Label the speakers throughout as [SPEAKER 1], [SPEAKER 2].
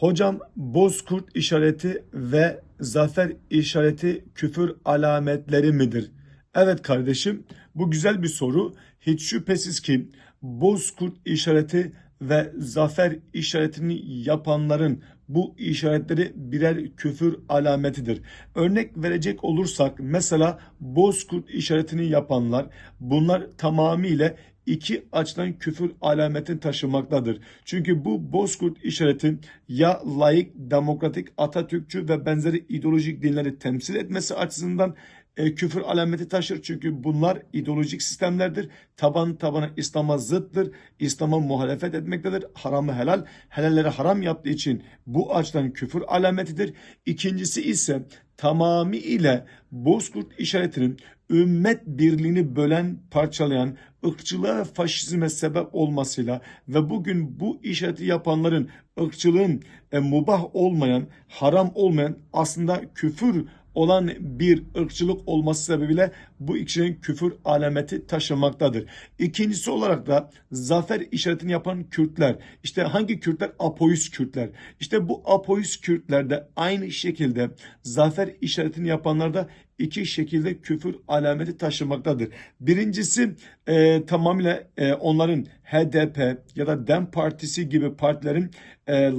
[SPEAKER 1] Hocam bozkurt işareti ve zafer işareti küfür alametleri midir? Evet kardeşim bu güzel bir soru. Hiç şüphesiz ki bozkurt işareti ve zafer işaretini yapanların bu işaretleri birer küfür alametidir. Örnek verecek olursak mesela bozkurt işaretini yapanlar bunlar tamamıyla iki açıdan küfür alametini taşımaktadır. Çünkü bu bozkurt işareti ya laik, demokratik, Atatürkçü ve benzeri ideolojik dinleri temsil etmesi açısından e, küfür alameti taşır. Çünkü bunlar ideolojik sistemlerdir. Taban tabana İslam'a zıttır. İslam'a muhalefet etmektedir. Haramı helal, helalleri haram yaptığı için bu açıdan küfür alametidir. İkincisi ise tamamıyla Bozkurt işaretinin ümmet birliğini bölen, parçalayan, ırkçılığa faşizme sebep olmasıyla ve bugün bu işareti yapanların ırkçılığın e, mubah olmayan, haram olmayan aslında küfür olan bir ırkçılık olması sebebiyle bu ikisinin küfür alameti taşımaktadır. İkincisi olarak da zafer işaretini yapan Kürtler. İşte hangi Kürtler? Apoist Kürtler. İşte bu apoist Kürtler de aynı şekilde zafer işaretini yapanlar da iki şekilde küfür alameti taşımaktadır. Birincisi e, tamamıyla e, onların HDP ya da DEM Partisi gibi partilerin e,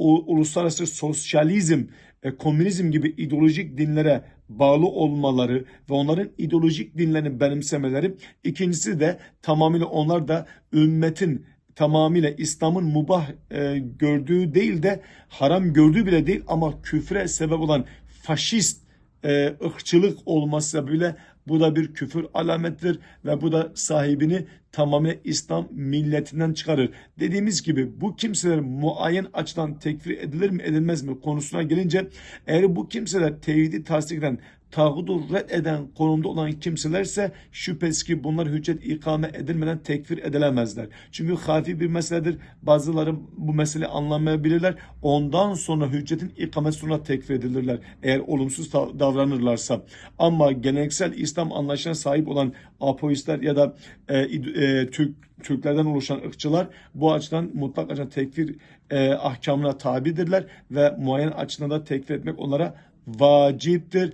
[SPEAKER 1] u- uluslararası sosyalizm, e, komünizm gibi ideolojik dinlere bağlı olmaları ve onların ideolojik dinlerini benimsemeleri. İkincisi de tamamıyla onlar da ümmetin tamamıyla İslam'ın mubah e, gördüğü değil de haram gördüğü bile değil ama küfre sebep olan faşist e, ırkçılık olması sebebiyle bu da bir küfür alamettir ve bu da sahibini tamamen İslam milletinden çıkarır. Dediğimiz gibi bu kimseler muayyen açıdan tekfir edilir mi edilmez mi konusuna gelince eğer bu kimseler tevhidi tasdik eden tağudu red eden konumda olan kimselerse şüphesiz ki bunlar hüccet ikame edilmeden tekfir edilemezler. Çünkü hafi bir meseledir. Bazıları bu mesele anlamayabilirler. Ondan sonra hüccetin ikamesi sonra tekfir edilirler. Eğer olumsuz da- davranırlarsa. Ama geleneksel İslam anlayışına sahip olan apoistler ya da e, e, Türk Türklerden oluşan ırkçılar bu açıdan mutlak açıdan tekfir e, ahkamına tabidirler ve muayyen açıdan da tekfir etmek onlara vaciptir.